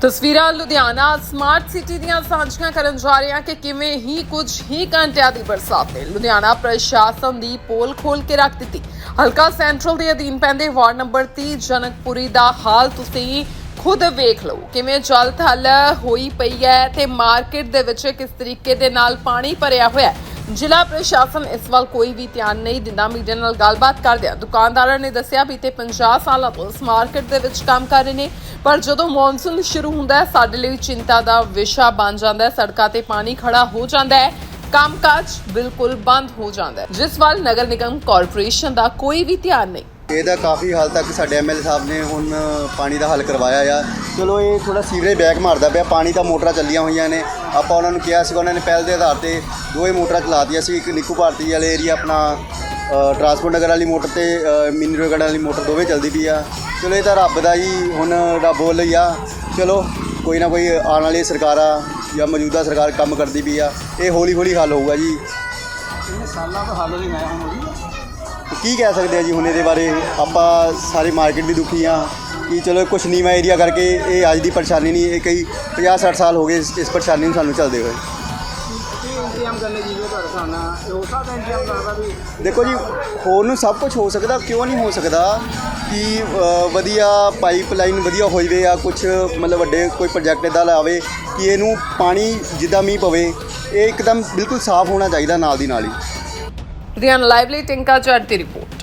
ਤਸਵੀਰਾਂ Ludhiana smart city ਦੀਆਂ ਸਾਂਝੀਆਂ ਕਰਨ ਜਾ ਰਹੇ ਹਾਂ ਕਿ ਕਿਵੇਂ ਹੀ ਕੁਝ ਹੀ ਘੰਟਿਆਂ ਦੀ ਬਰਸਾਤ ਨੇ ਲੁਧਿਆਣਾ ਪ੍ਰਸ਼ਾਸਨ ਦੀ ਪੋਲ ਖੋਲ ਕੇ ਰੱਖ ਦਿੱਤੀ। ਹਲਕਾ ਸੈਂਟਰਲ ਦੇ ਅਧੀਨ ਪੈਂਦੇ ਵਾਰਡ ਨੰਬਰ 30 ਜਨਕਪੁਰੀ ਦਾ ਹਾਲ ਤੁਸੀਂ ਖੁਦ ਵੇਖ ਲਓ। ਕਿਵੇਂ ਜਲ ਥਲ ਹੋਈ ਪਈ ਹੈ ਤੇ ਮਾਰਕੀਟ ਦੇ ਵਿੱਚ ਕਿਸ ਤਰੀਕੇ ਦੇ ਨਾਲ ਪਾਣੀ ਭਰਿਆ ਹੋਇਆ ਹੈ? ਜ਼ਿਲ੍ਹਾ ਪ੍ਰਸ਼ਾਸਨ ਇਸ ਵੱਲ ਕੋਈ ਵੀ ਧਿਆਨ ਨਹੀਂ ਦਿੰਦਾ। ਮੀਡੀਆ ਨਾਲ ਗੱਲਬਾਤ ਕਰਦਿਆਂ ਦੁਕਾਨਦਾਰਾਂ ਨੇ ਦੱਸਿਆ ਬੀਤੇ 50 ਸਾਲਾਂ ਤੋਂ ਇਸ ਮਾਰਕੀਟ ਦੇ ਵਿੱਚ ਕੰਮ ਕਰ ਰਹੇ ਨੇ। ਪਰ ਜਦੋਂ ਮੌਨਸੂਨ ਸ਼ੁਰੂ ਹੁੰਦਾ ਹੈ, ਸਾਡੇ ਲਈ ਚਿੰਤਾ ਦਾ ਵਿਸ਼ਾ ਬਣ ਜਾਂਦਾ ਹੈ। ਸੜਕਾਂ ਤੇ ਪਾਣੀ ਖੜਾ ਹੋ ਜਾਂਦਾ ਹੈ। ਕੰਮਕਾਜ ਬਿਲਕੁਲ ਬੰਦ ਹੋ ਜਾਂਦਾ ਹੈ। ਜਿਸ ਵੱਲ ਨਗਰ ਨਿਗਮ ਕਾਰਪੋਰੇਸ਼ਨ ਦਾ ਕੋਈ ਵੀ ਧਿਆਨ ਨਹੀਂ। ਇਹਦਾ ਕਾਫੀ ਹਾਲ ਤੱਕ ਸਾਡੇ ਐਮਐਲਏ ਸਾਹਿਬ ਨੇ ਹੁਣ ਪਾਣੀ ਦਾ ਹੱਲ ਕਰਵਾਇਆ ਆ। ਚਲੋ ਇਹ ਥੋੜਾ ਸੀਵਰੇਜ ਬੈਕ ਮਾਰਦਾ ਪਿਆ। ਪਾਣੀ ਦਾ ਮੋਟਰਾਂ ਚੱਲੀਆਂ ਹੋਈਆਂ ਨੇ। ਆਪਾਂ ਉਹਨਾਂ ਨੂੰ ਕਿਹਾ ਸੀ ਉਹਨਾਂ ਨੇ ਪਹਿਲ ਦੇ ਆਧਾਰ ਤੇ ਦੋਵੇਂ ਮੋਟਰਾਂ ਚਲਾਤੀਆਂ ਸੀ ਇੱਕ ਨਿੱਕੂ ਭਾਰਤੀ ਵਾਲੇ ਏਰੀਆ ਆਪਣਾ ਟਰਾਂਸਪੋਰਟ ਨਗਰ ਵਾਲੀ ਮੋਟਰ ਤੇ ਮਿੰਨੀ ਰੋਗੜ ਵਾਲੀ ਮੋਟਰ ਦੋਵੇਂ ਚੱਲਦੀ ਪਈ ਆ। ਚਲੋ ਇਹ ਤਾਂ ਰੱਬ ਦਾ ਹੀ ਹੁਣ ਰੱਬ ਬੋਲ ਲਈ ਆ। ਚਲੋ ਕੋਈ ਨਾ ਕੋਈ ਆਉਣ ਵਾਲੀ ਸਰਕਾਰਾਂ ਜਾਂ ਮੌਜੂਦਾ ਸਰਕਾਰ ਕੰਮ ਕਰਦੀ ਪਈ ਆ। ਇਹ ਹੌਲੀ ਹੌਲੀ ਹੱਲ ਹੋਊਗਾ ਜੀ। ਇਹਨੇ ਸਾਲਾਂ ਤੋਂ ਹੱਲ ਨਹੀਂ ਆਇਆ ਹੁਣ ਕੀ ਕਹਿ ਸਕਦੇ ਆ ਜੀ ਹੁਣ ਇਹਦੇ ਬਾਰੇ? ਆਪਾਂ ਸਾਰੇ ਮਾਰਕੀਟ ਵੀ ਦੁਖੀ ਆ। ਕਿ ਚਲੋ ਕੁਛ ਨੀਵਾਂ ਏਰੀਆ ਕਰਕੇ ਇਹ ਅੱਜ ਦੀ ਪਰੇਸ਼ਾਨੀ ਨਹੀਂ ਇਹ ਕਈ 50 60 ਸਾਲ ਹੋ ਗਏ ਇਸ ਇਸ ਪਰੇਸ਼ਾਨੀ ਨੂੰ ਸਾਨੂੰ ਚੱਲਦੇ ਹੋਏ। ਕੀ ਇੰਤਜ਼ਾਮ ਕਰਨੇ ਜੀ ਤੁਹਾਡੇ ਹਿਸਾਬ ਨਾਲ? ਇਹ ਹੋ ਸਕਦਾ ਇੰਤਜ਼ਾਮ ਕਰਦਾ ਵੀ ਦੇਖੋ ਜੀ ਹੋਰ ਨੂੰ ਸਭ ਕੁਝ ਹੋ ਸਕਦਾ ਕਿਉਂ ਨਹੀਂ ਹੋ ਸਕਦਾ ਕਿ ਵਧੀਆ ਪਾਈਪਲਾਈਨ ਵਧੀਆ ਹੋ ਜਵੇ ਜਾਂ ਕੁਝ ਮਤਲਬ ਵੱਡੇ ਕੋਈ ਪ੍ਰੋਜੈਕਟ ਇਦਾਂ ਲਾਵੇ ਕਿ ਇਹਨੂੰ ਪਾਣੀ ਜਿੱਦਾਂ ਮੀਂਹ ਪਵੇ ਇਹ ਇੱਕਦਮ ਬਿਲਕੁਲ ਸਾਫ਼ ਹੋਣਾ ਚਾਹੀਦਾ ਨਾਲ ਦੀ ਨਾਲ ਹੀ। ਲੁਧਿਆਣਾ ਲਾਈਵ ਲਈ ਟਿੰਕਾ ਦੀ ਰਿਪੋਰਟ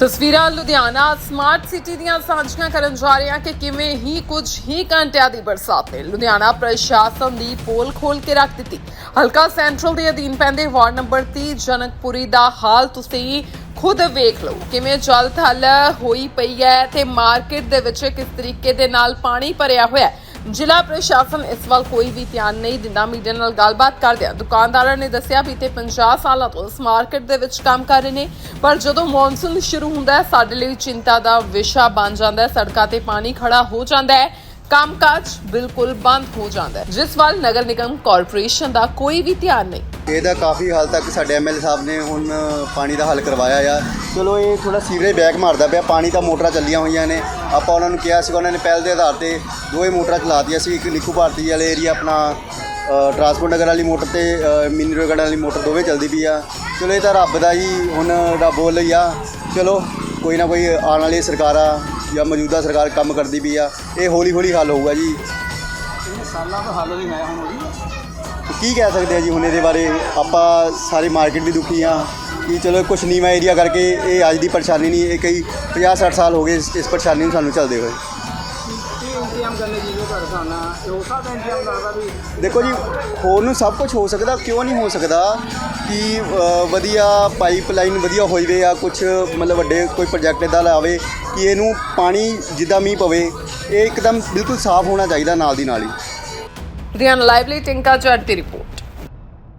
ਤਸਵੀਰਾਂ ਲੁਧਿਆਣਾ ਸਮਾਰਟ ਸਿਟੀ ਦੀਆਂ ਸਾਂਝੀਆਂ ਕਰਨ ਜਾ ਰਹੇ ਹਾਂ ਕਿ ਕਿਵੇਂ ਹੀ ਕੁਝ ਹੀ ਘੰਟਿਆਂ ਦੀ ਬਰਸਾਤ ਨੇ ਲੁਧਿਆਣਾ ਪ੍ਰਸ਼ਾਸਨ ਦੀ ਪੋਲ ਖੋਲ ਕੇ ਰੱਖ ਦਿੱਤੀ। ਹਲਕਾ ਸੈਂਟਰਲ ਦੇ ਅਧੀਨ ਪੈਂਦੇ ਵਾਰਡ ਨੰਬਰ 30 ਜਨਕਪੁਰੀ ਦਾ ਹਾਲ ਤੁਸੀਂ ਖੁਦ ਵੇਖ ਲਓ। ਕਿਵੇਂ ਜਲ ਥਲ ਹੋਈ ਪਈ ਹੈ ਤੇ ਮਾਰਕੀਟ ਦੇ ਵਿੱਚ ਕਿਸ ਤਰੀਕੇ ਦੇ ਨਾਲ ਪਾਣੀ ਭਰਿਆ ਹੋਇਆ ਹੈ? ਜ਼ਿਲ੍ਹਾ ਪ੍ਰਸ਼ਾਸਨ ਇਸ ਵੱਲ ਕੋਈ ਵੀ ਧਿਆਨ ਨਹੀਂ ਦਿੰਦਾ। ਮੀਡੀਆ ਨਾਲ ਗੱਲਬਾਤ ਕਰਦਿਆਂ ਦੁਕਾਨਦਾਰਾਂ ਨੇ ਦੱਸਿਆ, ਬੀਤੇ 50 ਸਾਲਾਂ ਤੋਂ ਇਸ ਮਾਰਕੀਟ ਦੇ ਵਿੱਚ ਕੰਮ ਕਰ ਰਹੇ ਨੇ। ਪਰ ਜਦੋਂ ਮੌਨਸੂਨ ਸ਼ੁਰੂ ਹੁੰਦਾ ਹੈ, ਸਾਡੇ ਲਈ ਚਿੰਤਾ ਦਾ ਵਿਸ਼ਾ ਬਣ ਜਾਂਦਾ ਹੈ। ਸੜਕਾਂ ਤੇ ਪਾਣੀ ਖੜਾ ਹੋ ਜਾਂਦਾ ਹੈ। ਕੰਮਕਾਜ ਬਿਲਕੁਲ ਬੰਦ ਹੋ ਜਾਂਦਾ ਹੈ। ਜਿਸ ਵੱਲ ਨਗਰ ਨਿਗਮ ਕਾਰਪੋਰੇਸ਼ਨ ਦਾ ਕੋਈ ਵੀ ਧਿਆਨ ਨਹੀਂ। ਇਹਦਾ ਕਾਫੀ ਹਾਲ ਤੱਕ ਸਾਡੇ ਐਮਐਲਏ ਸਾਹਿਬ ਨੇ ਹੁਣ ਪਾਣੀ ਦਾ ਹੱਲ ਕਰਵਾਇਆ ਆ। ਚਲੋ ਇਹ ਥੋੜਾ ਸੀਵਰੇਜ ਬੈਕ ਮਾਰਦਾ ਪਿਆ ਪਾਣੀ ਤਾਂ ਮੋਟਰਾਂ ਚੱਲੀਆਂ ਹੋਈਆਂ ਨੇ। ਆਪਾਂ ਉਹਨਾਂ ਨੂੰ ਕਿਹਾ ਸੀ ਉਹਨਾਂ ਨੇ ਪਹਿਲ ਦੇ ਆਧਾਰ ਤੇ ਦੋਵੇਂ ਮੋਟਰਾਂ ਚਲਾਤੀਆਂ ਸੀ ਇੱਕ ਨਿੱਕੂ ਭਾਰਤੀ ਵਾਲੇ ਏਰੀਆ ਆਪਣਾ ਟਰਾਂਸਪੋਰਟ ਨਗਰ ਵਾਲੀ ਮੋਟਰ ਤੇ ਮਿੰਨੀ ਰੋਗੜ ਵਾਲੀ ਮੋਟਰ ਦੋਵੇਂ ਚੱਲਦੀ ਪਈ ਆ। ਚਲੋ ਇਹ ਤਾਂ ਰੱਬ ਦਾ ਹੀ ਹੁਣ ਰੱਬ ਬੋਲ ਆ। ਚਲੋ ਕੋਈ ਨਾ ਕੋਈ ਆਉਣ ਵਾਲੀ ਸਰਕਾਰਾਂ ਜਾਂ ਮੌਜੂਦਾ ਸਰਕਾਰ ਕੰਮ ਕਰਦੀ ਪਈ ਆ। ਇਹ ਹੌਲੀ ਹੌਲੀ ਹੱਲ ਹੋਊਗਾ ਜੀ। ਇਹਨੇ ਸਾਲਾਂ ਤੋਂ ਹੱਲ ਨਹੀਂ ਆਇਆ ਹੁਣ ਉਹਦੀ। ਕੀ ਕਹਿ ਸਕਦੇ ਆ ਜੀ ਹੁਣ ਇਹਦੇ ਬਾਰੇ? ਆਪਾਂ ਸਾਰੀ ਮਾਰਕੀਟ ਵੀ ਦੁਖੀ ਆ। ਕਿ ਚਲੋ ਕੁਛ ਨੀਵਾਂ ਏਰੀਆ ਕਰਕੇ ਇਹ ਅੱਜ ਦੀ ਪਰੇਸ਼ਾਨੀ ਨਹੀਂ ਇਹ ਕਈ 50 60 ਸਾਲ ਹੋ ਗਏ ਇਸ ਇਸ ਪਰੇਸ਼ਾਨੀ ਨੂੰ ਸਾਨੂੰ ਚੱਲਦੇ ਹੋਏ। ਕੀ ਇੰਤਜ਼ਾਮ ਕਰਨੇ ਜੀ ਤੁਹਾਡੇ ਹਿਸਾਬ ਨਾਲ? ਇਹ ਹੋ ਸਕਦਾ ਇੰਤਜ਼ਾਮ ਕਰਦਾ ਵੀ ਦੇਖੋ ਜੀ ਹੋਰ ਨੂੰ ਸਭ ਕੁਝ ਹੋ ਸਕਦਾ ਕਿਉਂ ਨਹੀਂ ਹੋ ਸਕਦਾ ਕਿ ਵਧੀਆ ਪਾਈਪਲਾਈਨ ਵਧੀਆ ਹੋ ਜਵੇ ਜਾਂ ਕੁਝ ਮਤਲਬ ਵੱਡੇ ਕੋਈ ਪ੍ਰੋਜੈਕਟ ਇਦਾਂ ਲਾਵੇ ਕਿ ਇਹਨੂੰ ਪਾਣੀ ਜਿੱਦਾਂ ਮੀਂਹ ਪਵੇ ਇਹ ਇੱਕਦਮ ਬਿਲਕੁਲ ਸਾਫ਼ ਹੋਣਾ ਚਾਹੀਦਾ ਨਾਲ ਦੀ ਨਾਲ ਹੀ। ਲੁਧਿਆਣਾ ਲਾਈਵ ਲਈ ਟਿੰਕਾ ਦੀ ਰਿਪੋਰਟ।